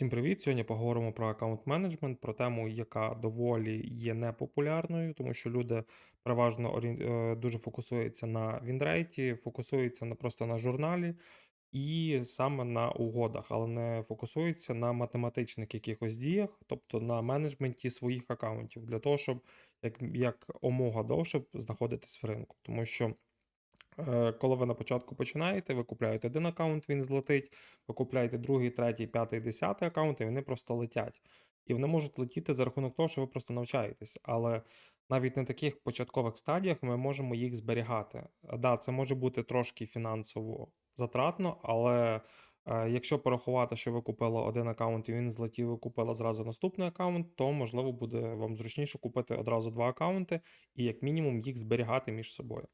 Всім привіт! Сьогодні поговоримо про аккаунт менеджмент, про тему, яка доволі є непопулярною, тому що люди переважно е, дуже фокусуються на вінрейті, фокусуються на просто на журналі і саме на угодах, але не фокусуються на математичних якихось діях, тобто на менеджменті своїх аккаунтів, для того, щоб як, як омога довше знаходитись в ринку. Тому що Коли ви на початку починаєте, ви купляєте один аккаунт, він злетить, ви купляєте другий, третій, п'ятий, десятий аккаунт, і вони просто летять. І вони можуть летіти за рахунок того, що ви просто навчаєтесь. Але навіть на таких початкових стадіях ми можемо їх зберігати. Е, Да, це може бути трошки фінансово затратно, але е, якщо порахувати, що ви купили один аккаунт і він злетів, ви купили зразу наступний аккаунт, то можливо буде вам зручніше купити одразу два аккаунти і як мінімум їх зберігати між собою.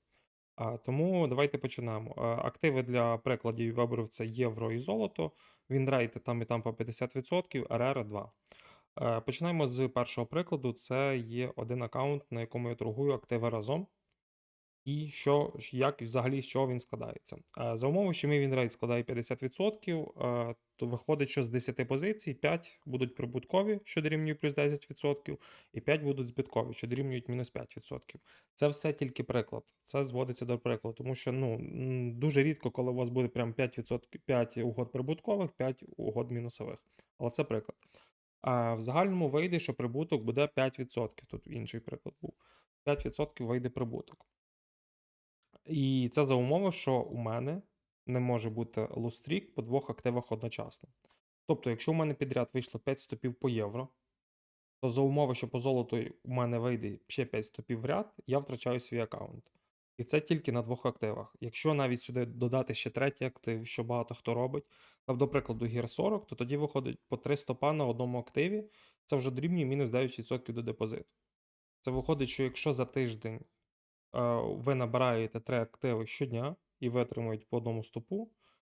А, тому давайте почнемо. Е, Активи для прикладів виборів це євро і золото. Він Вінрейти там і там по 50%, РР 2. Е, Починаємо з першого прикладу. Це є один аккаунт, на якому я торгую активи разом. І що, як взагалі з чого він складається? Е, За умови, що мій вінрейт складає 50%, е, то виходить, що з 10 позицій 5 будуть прибуткові, що дорівнює плюс 10%, і 5 будуть збиткові, що дорівнюють мінус 5%. Це все тільки приклад. Це зводиться до прикладу, тому що ну, дуже рідко, коли у вас буде прям 5%, 5 угод прибуткових, 5 угод мінусових. Але це приклад. А в загальному вийде, що прибуток буде 5%. Тут інший приклад був. 5% вийде прибуток. І це за умови, що у мене не може бути лустрік по двох активах одночасно. Тобто, якщо у мене підряд вийшло 5 стопів по євро, то за умови, що по золоту у мене вийде ще 5 стопів в ряд, я втрачаю свій аккаунт. І це тільки на двох активах. Якщо навіть сюди додати ще третій актив, що багато хто робить, там, до прикладу, гір 40, то тоді виходить по 3 стопа на одному активі, це вже дорівнює мінус 9% до депозиту. Це виходить, що якщо за тиждень ви набираєте 3 активи щодня і ви отримуєте по одному стопу,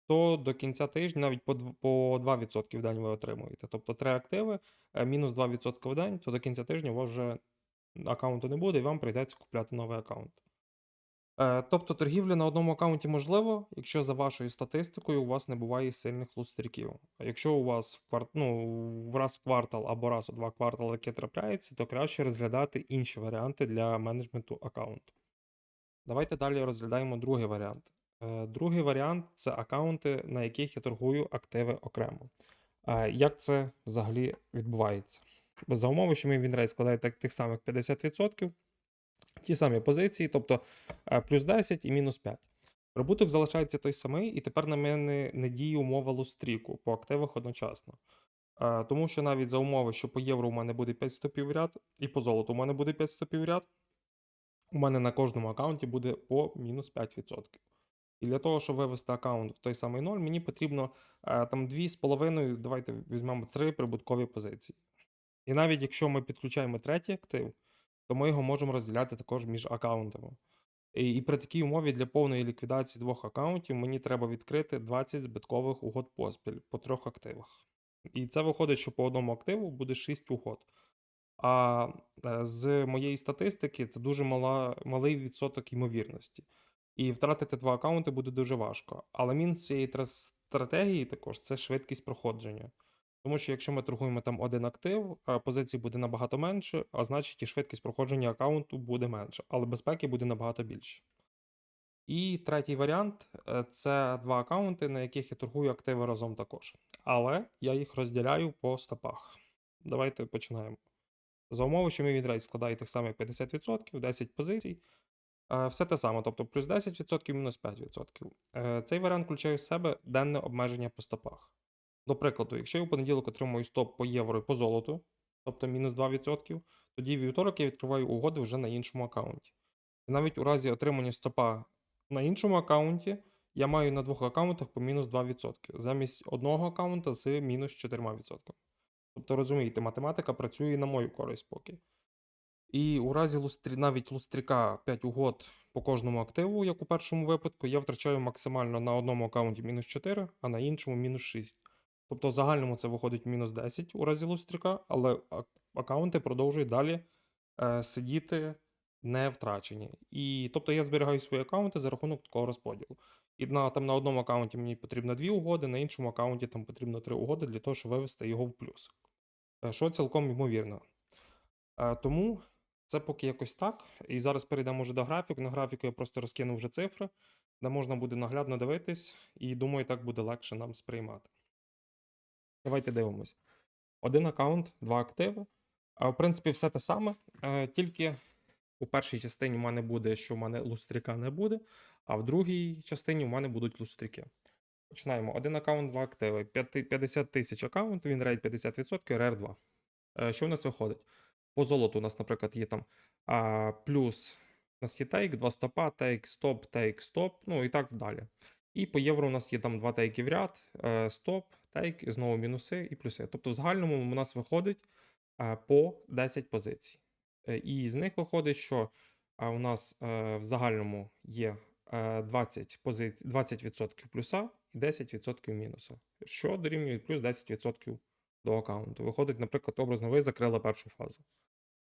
то до кінця тижня навіть по 2% в день ви отримуєте. Тобто 3 активи, е, мінус 2% в день, то до кінця тижня у вас вже аккаунту не буде, і вам прийдеться купляти новий аккаунт. Е, Тобто торгівля на одному аккаунті можливо, якщо за вашою статистикою у вас не буває сильних лустриків. А якщо у вас в кварт... ну, раз в квартал або раз у два квартали яке трапляється, то краще розглядати інші варіанти для менеджменту аккаунту. Давайте далі розглядаємо другий варіант. Е, Другий варіант це аккаунти, на яких я торгую активи окремо. Е, Як це взагалі відбувається? За умови, що мій вінрейт складає тих самих 50%, ті самі позиції, тобто е, плюс 10 і мінус 5. Прибуток залишається той самий, і тепер на мене не діє умова лустріку по активах одночасно. Тому що навіть за умови, що по євро у мене буде 5 стопів ряд, і по золоту у мене буде 5 стопів ряд, у мене на кожному аккаунті буде по мінус 5%. І для того, щоб вивести аккаунт в той самий ноль, мені потрібно е, там 2,5, давайте візьмемо 3 прибуткові позиції. І навіть якщо ми підключаємо третій актив, то ми його можемо розділяти також між аккаунтами. І, і при такій умові для повної ліквідації двох аккаунтів мені треба відкрити 20 збиткових угод поспіль по трьох активах. І це виходить, що по одному активу буде 6 угод. А е, з моєї статистики це дуже мала, малий відсоток ймовірності. І втратити два аккаунти буде дуже важко. Але мінус цієї стратегії також це швидкість проходження. Тому що якщо ми торгуємо там один актив, позицій буде набагато менше, а значить і швидкість проходження аккаунту буде менше, але безпеки буде набагато більше. І третій варіант е, це два аккаунти, на яких я торгую активи разом також. Але я їх розділяю по стопах. Давайте починаємо. За умови, що мій відрейд складає тих самих 50%, 10 позицій. Е, Все те саме, тобто плюс 10%, мінус 5%. Е, Цей варіант включає в себе денне обмеження по стопах. До прикладу, якщо я у понеділок отримую стоп по євро і по золоту, тобто мінус 2%, тоді вівторок я відкриваю угоди вже на іншому аккаунті. І навіть у разі отримання стопа на іншому аккаунті, я маю на двох аккаунтах по мінус 2%, замість одного аккаунта з мінус 4%. Тобто, розумієте, математика працює на мою користь поки. І у разі лустрі, навіть лустріка 5 угод по кожному активу, як у першому випадку, я втрачаю максимально на одному аккаунті мінус 4, а на іншому мінус 6. Тобто в загальному це виходить мінус 10 у разі лустріка, але аккаунти продовжують далі е, сидіти не втрачені. І тобто я зберігаю свої аккаунти за рахунок такого розподілу. І на, там, на одному аккаунті мені потрібно дві угоди, на іншому аккаунті там потрібно три угоди для того, щоб вивести його в плюс. Е, Що цілком ймовірно. Е, Тому це поки якось так. І зараз перейдемо вже до графіку. На графіку я просто розкинув вже цифри, де можна буде наглядно дивитись, і думаю, так буде легше нам сприймати. Давайте дивимось. Один аккаунт, два активи. А, В принципі, все те саме. е, Тільки у першій частині в мене буде, що в мене лустріка не буде, а в другій частині в мене будуть лустріки. Починаємо. Один аккаунт, два активи. 50 тисяч аккаунт, він рейд 50%, РР 2. Е, Що в нас виходить? По золоту у нас, наприклад, є там а, плюс у нас є тейк, два стопа, тейк, стоп, тейк, стоп, ну і так далі. І по євро у нас є там два тейки в ряд, е, стоп, тейк, і знову мінуси і плюси. Тобто в загальному у нас виходить е, по 10 позицій. Е, І з них виходить, що у нас в загальному є е, 20 позицій, 20% плюса 10% мінуса, що дорівнює плюс 10% до аккаунту. Виходить, наприклад, образно, ви закрили першу фазу.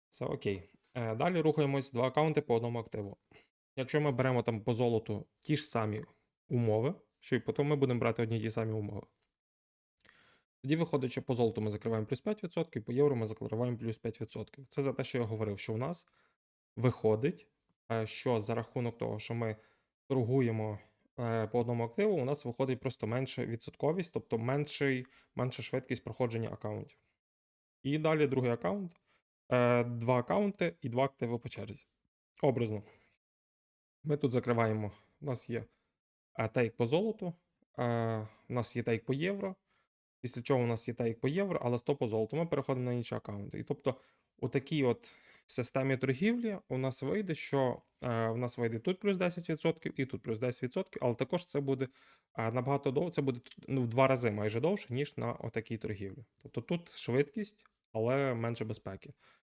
Все окей. Е, Далі рухаємось два аккаунти по одному активу. Якщо ми беремо там по золоту ті ж самі умови, що і потім ми будемо брати одні ті самі умови. Тоді виходить, що по золоту ми закриваємо плюс 5%, по євро ми закриваємо плюс 5%. Це за те, що я говорив, що у нас виходить, е, що за рахунок того, що ми торгуємо по одному активу, у нас виходить просто менша відсотковість, тобто менший, менша швидкість проходження аккаунтів. І далі другий аккаунт, е, два аккаунти і два активи по черзі. Образно. Ми тут закриваємо. У нас є е, тейк по золоту, е, у нас є тейк по євро. Після чого у нас є тейк по євро, але 100 по золоту. Ми переходимо на інші аккаунти. І тобто, у такій системі торгівлі у нас вийде, що е, у нас вийде тут плюс 10% і тут плюс 10%, але також це буде е, набагато довше, це буде ну, в два рази майже довше, ніж на отакій торгівлі. Тобто тут швидкість, але менше безпеки.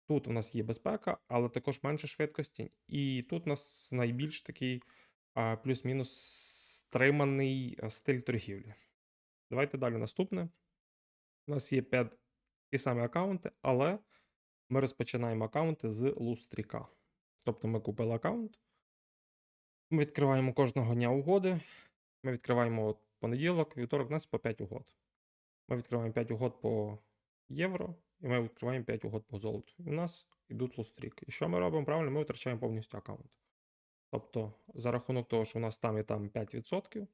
Тут у нас є безпека, але також менше швидкості. І тут у нас найбільш такий е, плюс-мінус стриманий е, стиль торгівлі. Давайте далі наступне. У нас є 5 ті самі аккаунти, але ми розпочинаємо аккаунти з лустріка. Тобто ми купили аккаунт, ми відкриваємо кожного дня угоди. Ми відкриваємо от понеділок, вівторок, у нас по 5 угод. Ми відкриваємо 5 угод по євро, і ми відкриваємо 5 угод по золоту. І у нас йдуть лустрік. І що ми робимо правильно? Ми витрачаємо повністю аккаунт. Тобто, за рахунок того, що у нас там і там 5%,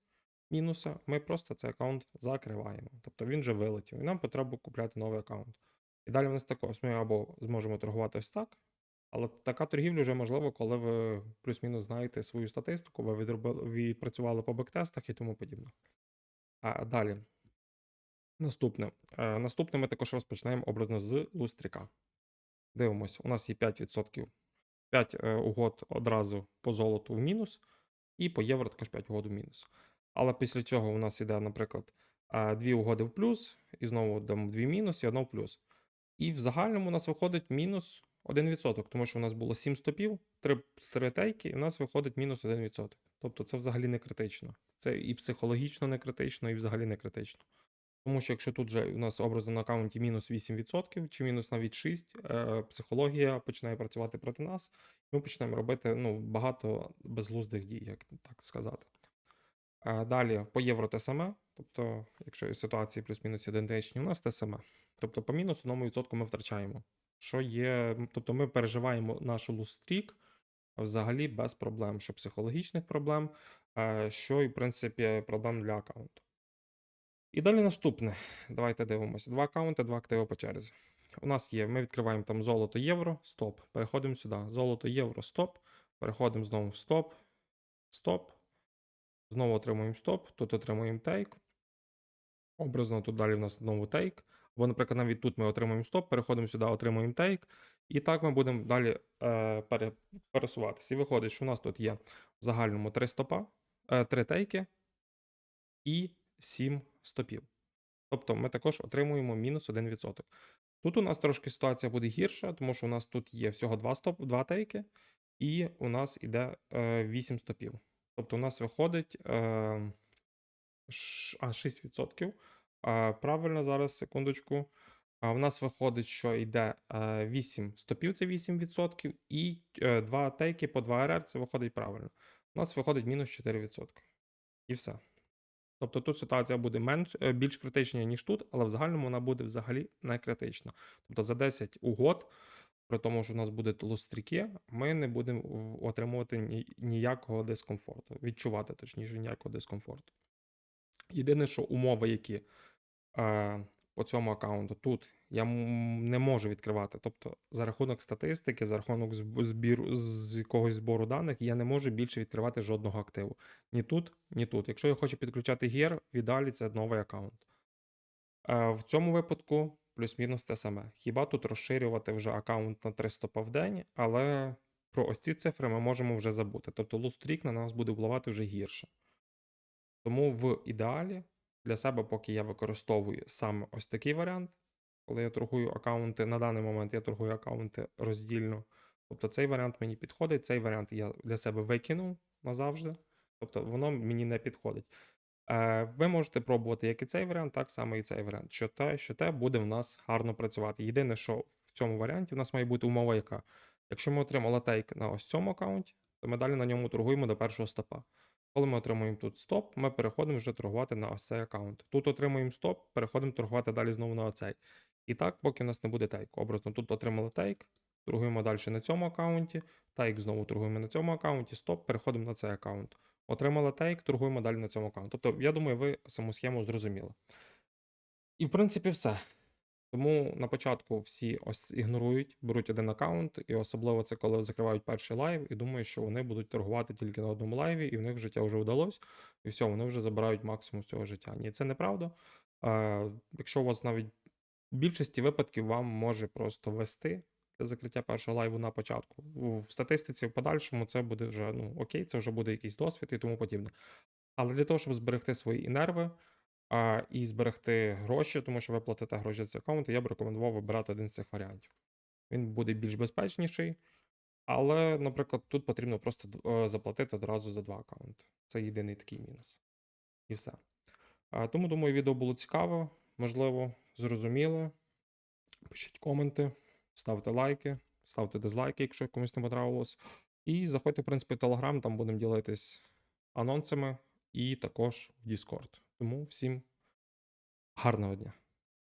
мінуса, ми просто цей аккаунт закриваємо. Тобто він вже вилетів, і нам потрібно купляти новий аккаунт. І далі в нас також ми або зможемо торгувати ось так, але така торгівля вже можливо, коли ви плюс-мінус знаєте свою статистику, ви відпрацювали по бектестах і тому подібне. А далі. Наступне. Е, Наступне ми також розпочинаємо образно з лустріка. Дивимось, у нас є 5%. 5 е, угод одразу по золоту в мінус, і по євро також 5 угод в мінус. Але після цього у нас іде, наприклад, е, дві угоди в плюс, і знову там дві мінус і одна в плюс. І в загальному у нас виходить мінус 1%, тому що у нас було 7 стопів, 3, 3 тейки, і у нас виходить мінус 1%. Тобто це взагалі не критично. Це і психологічно не критично, і взагалі не критично. Тому що якщо тут вже у нас образно на аккаунті мінус 8% чи мінус навіть 6%, е, психологія починає працювати проти нас, і ми починаємо робити ну, багато безглуздих дій, як так сказати. Далі по євро те саме. Тобто, якщо ситуації плюс-мінус ідентичні, у нас те саме. Тобто, по мінус одному відсотку ми втрачаємо. Що є, тобто ми переживаємо нашу лустрік взагалі без проблем, що психологічних проблем, е, що і, в принципі, проблем для аккаунту. І далі наступне. Давайте дивимося. Два аккаунти, два активи по черзі. У нас є, ми відкриваємо там золото, євро, стоп. Переходимо сюди. Золото, євро, стоп. Переходимо знову в стоп, стоп. Знову отримуємо стоп, тут отримуємо тейк. Образно, тут далі в нас знову тейк. Або, наприклад, навіть тут ми отримуємо стоп, переходимо сюди, отримуємо тейк. І так ми будемо далі е, пере, пересуватися. І виходить, що у нас тут є в загальному 3 стопа, е, 3 тейки і 7 стопів. Тобто ми також отримуємо мінус 1%. Тут у нас трошки ситуація буде гірша, тому що у нас тут є всього 2 стоп, 2 тейки, і у нас іде е, 8 стопів. Тобто у нас виходить е, а, 6%. А, правильно, зараз, секундочку. А в нас виходить, що йде е, 8 стопів, це 8%, і е, 2 тейки по 2 РР, це виходить правильно. У нас виходить мінус 4%. І все. Тобто тут ситуація буде менш, е, більш критична, ніж тут, але в загальному вона буде взагалі не критична. Тобто за 10 угод, при тому, що у нас буде лустріки, ми не будемо отримувати ніякого дискомфорту, відчувати точніше ніякого дискомфорту. Єдине, що умови, які е, по цьому аккаунту тут я не можу відкривати. Тобто, за рахунок статистики, за рахунок збіру з якогось збору даних, я не можу більше відкривати жодного активу. Ні тут, ні тут. Якщо я хочу підключати гір, в ідеалі це новий аккаунт. Е, В цьому випадку плюс-мінус те саме. Хіба тут розширювати вже аккаунт на 3 стопа в день, але про ось ці цифри ми можемо вже забути. Тобто лустрік на нас буде впливати вже гірше. Тому в ідеалі для себе, поки я використовую саме ось такий варіант, коли я торгую аккаунти, на даний момент я торгую аккаунти роздільно. Тобто цей варіант мені підходить, цей варіант я для себе викинув назавжди. Тобто воно мені не підходить. Е, ви можете пробувати як і цей варіант, так само і цей варіант. Що те, що те буде в нас гарно працювати. Єдине, що в цьому варіанті в нас має бути умова, яка. Якщо ми отримали тейк на ось цьому аккаунті, то ми далі на ньому торгуємо до першого стопа. Коли ми отримуємо тут стоп, ми переходимо вже торгувати на ось цей аккаунт. Тут отримуємо стоп, переходимо торгувати далі знову на оцей. І так, поки у нас не буде тейку. Образно, тут отримали тейк, торгуємо далі на цьому аккаунті, тейк знову торгуємо на цьому аккаунті, стоп, переходимо на цей аккаунт. Отримали тейк, торгуємо далі на цьому аккаунті. Тобто, я думаю, ви саму схему зрозуміли. І в принципі все. Тому на початку всі ось ігнорують, беруть один аккаунт, і особливо це коли закривають перший лайв, і думають, що вони будуть торгувати тільки на одному лайві, і в них життя вже вдалось, і все, вони вже забирають максимум з цього життя. Ні, це неправда. Е, якщо у вас навіть в більшості випадків вам може просто вести закриття першого лайву на початку. В статистиці в подальшому це буде вже ну окей, це вже буде якийсь досвід і тому подібне. Але для того, щоб зберегти свої нерви а, і зберегти гроші, тому що ви платите гроші за аккаунт, я б рекомендував вибирати один з цих варіантів. Він буде більш безпечніший, але, наприклад, тут потрібно просто е, заплатити одразу за два аккаунти. Це єдиний такий мінус. І все. Тому, думаю, відео було цікаво, можливо, зрозуміло. Пишіть коменти, ставте лайки, ставте дизлайки, якщо комусь не понравилось. І заходьте, в принципі, в Телеграм, там будемо ділитись анонсами і також в Discord. Тому всім гарного дня.